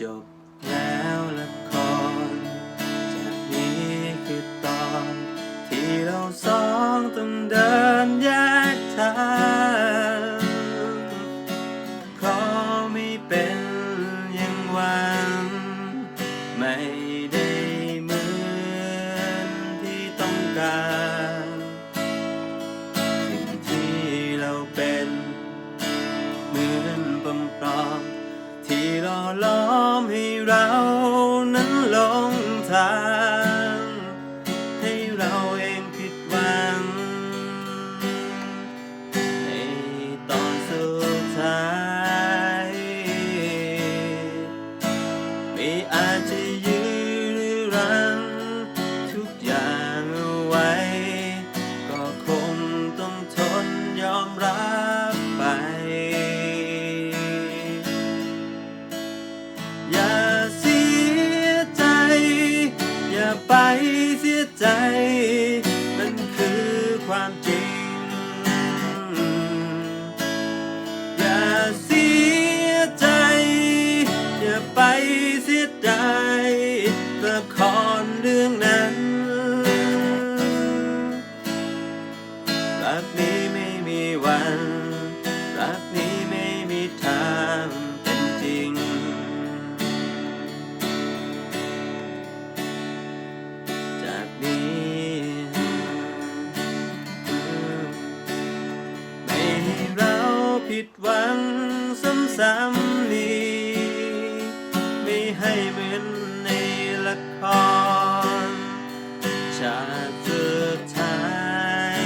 จบแล้วละคร จากนี้คือตอน ที่เราสองต้องเดินแยกทางเพราะไม่เป็นอย่างหวันไม่ได้เหมือนที่ต้องการสิ่งที่เราเป็น เหมือนปมปลอม ที่หล่อล้อมให้เรานั้นหลงทาง ให้เราเองผิดหวัง ในตอนสุดท้าย ไม่อาจจะยื้อรั้ง เสียใจ อย่าไปเสียดายละครเรื่องนั้นรักนี้ไม่มีวันรักนี้ไม่มีทางเป็นจริง จากนี้ ไม่ให้เราผิดหวัง ซ้ำๆนี้ไม่ให้เหมือนในละครฉากสุดท้าย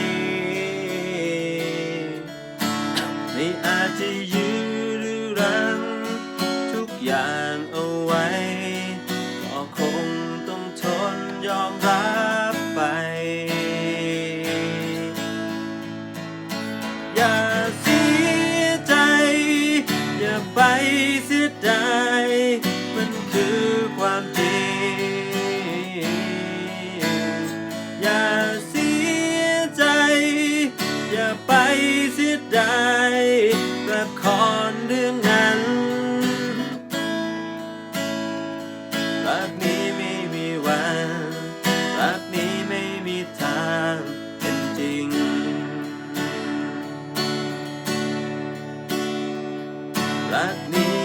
ไม่อาจจะยื้อหรือรั้งทุกอย่างเอาไว้ ก็คงต้องทนยอมรับ ไปเสียดายมันคือความจริง อย่าเสียใจ อย่าไปเสียดายละครเรื่องนั้นรักนี้ รัก